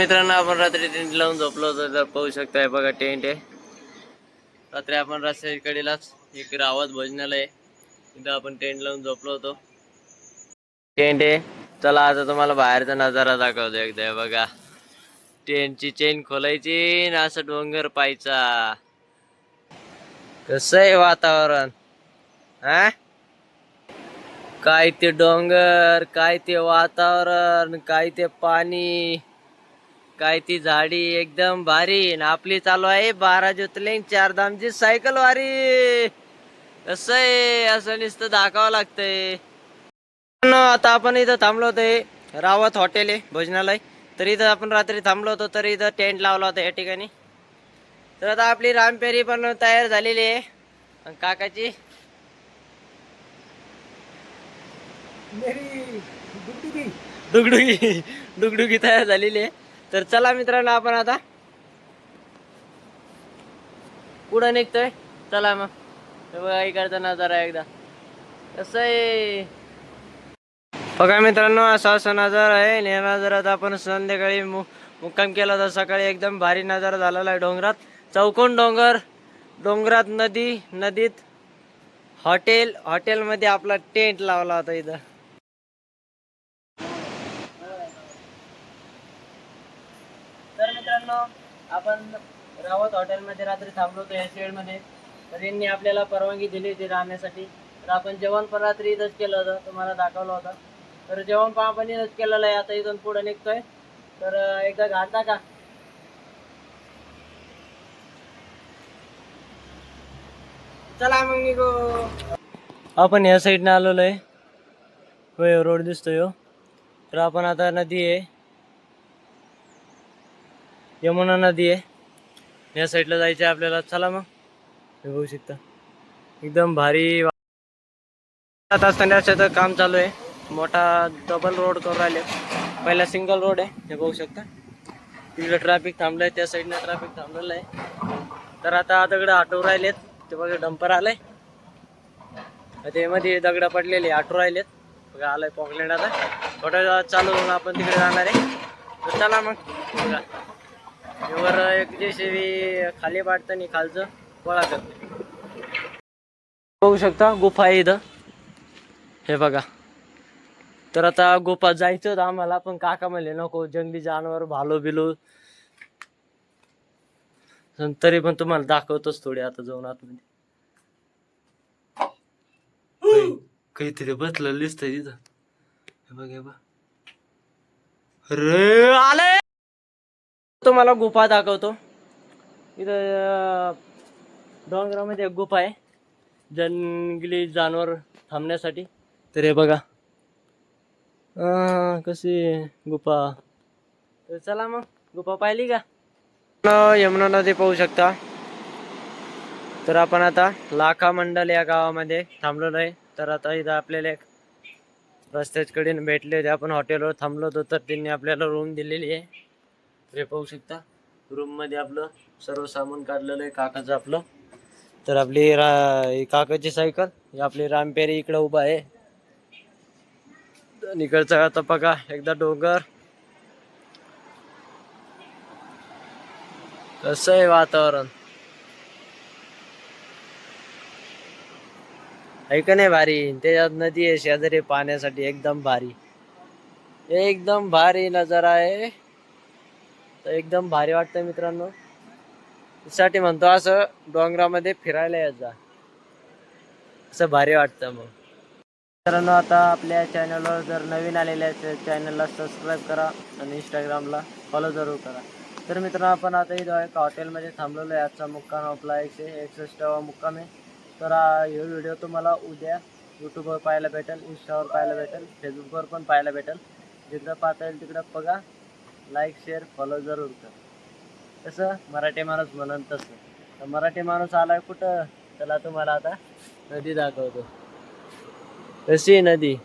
मित्रांनो आपण रात्री टेंट लावून झोपलो होतो तर पाहू शकताय बघा टेंट आहे. रात्री आपण रस्त्याकडेलाच एक रावत भोजनालय तिथं आपण टेंट लावून झोपलो होतो. टेंट आहे. चला आता तुम्हाला बाहेरचा नजारा दाखवतो एकदा बघा. टेंटची चेन खोलायची ना असं डोंगर पाहायचा. कसं आहे वातावरण? हा? काय ते डोंगर काय ते वातावरण काय ते पाणी? काय ती झाडी एकदम भारी आणि आपली चालू आहे बारा ज्योतिर्लिंग चार धामची सायकल वारी. कसं आहे असं नुसतं दाखवावं लागतंय. आता आपण इथं थांबलो होतो रावत हॉटेल आहे भोजनालय. तर इथं आपण रात्री थांबलो होतो तर इथं टेंट लावला होता या ठिकाणी. तर आता आपली रामपेरी पण तयार झालेली आहे. आणि काकाची? डुगडुगी डुगडुगी तयार झालेली आहे. तर चला मित्रांनो आपण आता पुढं निघतोय. चला मग. बघा इकडचा नजारा एकदा. कसं आहे? बघा मित्रांनो असा असा नजारा आहे या नजारात आपण संध्याकाळी मु मुक्काम केला होता सकाळी एकदम भारी नजारा झालेला आहे डोंगरात. चौकोन डोंगर डोंगरात नदी नदीत हॉटेल हॉटेलमध्ये आपला टेंट लावला होता इथं तर मित्रांनो आपण रावत हॉटेलमध्ये रात्री थांबलो होतो या शेडमध्ये. तर यांनी आपल्याला परवानगी दिली होती राहण्यासाठी. तर आपण जेवण पण रात्री इथंच केलं होतं तुम्हाला दाखवलं होतं. तर जेवण पण आपण इथंच केलेलं आहे आता इथून पुढे निघतोय. तर एकदा घालता का चला मग निघू. आपण या साईडनं आलेलो आहे. होय रोड दिसतोय हो. तर आपण आता नदी आहे. यमुना नदी आहे. या साईडला जायचं आहे आपल्याला. चला मग. हे बघू शकता. एकदम भारी वा- आता असताना तर काम चालू आहे. मोठा डबल रोड करून राहिले. पहिला सिंगल रोड आहे. हे बघू शकता. तिकडे ट्रॅफिक थांबलंय. त्या साईडनं ट्रॅफिक थांबलेलं आहे. तर आता दगड आटवून राहिलेत. ते बघा डंपर आलंय. ते मध्ये दगड पडलेले ऑटो राहिलेत. बघा आलाय पॉकलेट आता. थोड्या चालू होऊन आपण तिकडे जाणार आहे. तर चला मग. त्यावर एक जेसीबी खाली पाडताना खालचं गोळा करते बघू शकता गुफा आहे इथं. हे बघा. तर आता गुफा जायचं होतं आम्हाला पण काका म्हणले नको जंगली जानवर भालो बिलो तरी पण तुम्हाला दाखवतोच थोडी आता जाऊन आतमध्ये. काहीतरी बसलं दिसतंय तिथं. हे बघ हे बघ. अरे आले! तुम्हाला गुफा दाखवतो. इथं डोंगरामध्ये एक गुफा आहे. जंगली जानवर थांबण्यासाठी. तर हे बघा. कशी आहे गुफा. तर चला मग गुफा पाहिली का? यमुना नदी पाहू शकता. तर आपण आता लाखा मंडल या गावामध्ये थांबलेलो आहे. तर आता इथं आपल्याला एक रस्त्याकडे भेटले होते. आपण हॉटेलवर थांबलो होतो तर त्यांनी आपल्याला रूम दिलेली आहे. हे पाहू शकता. रूममध्ये आपलं सर्व सामान काढलेलं आहे काकाचं आपलं. तर आपली रा काकाची सायकल ही आपली रामपेरी इकडं उभा आहे. आणि इकडचा आता बघा एकदा डोंगर. कसं आहे वातावरण? ऐक नाही भारी? त्याच्यात नदी आहे शेजारी पाण्यासाठी एकदम भारी. एकदम भारी नजारा आहे. तर एकदम भारी वाटतं मित्रांनो. साठी म्हणतो असं डोंगरामध्ये फिरायला यायचा असं भारी वाटतं मग. मित्रांनो आता आपल्या चॅनलवर जर नवीन आलेले आलेल्या चॅनलला सबस्क्राईब करा आणि इंस्टाग्रामला फॉलो जरूर करा. तर मित्रांनो आपण आता इथं एका हॉटेलमध्ये थांबलेलो आहे. आजचा मुक्काम आपला एकशे एकसष्टावा मुक्काम आहे. तर हे व्हिडिओ तुम्हाला उद्या यूट्यूबवर पाहायला भेटेल इंस्टावर पाहायला भेटेल फेसबुकवर पण पाहायला भेटेल. जिकडं पाहता येईल तिकडं बघा. लाईक शेअर फॉलो जरूर कर. तसं मराठी माणूस म्हणून तसं. तर मराठी माणूस आला कुठं? चला तुम्हाला आता नदी दाखवतो. तशी नदी.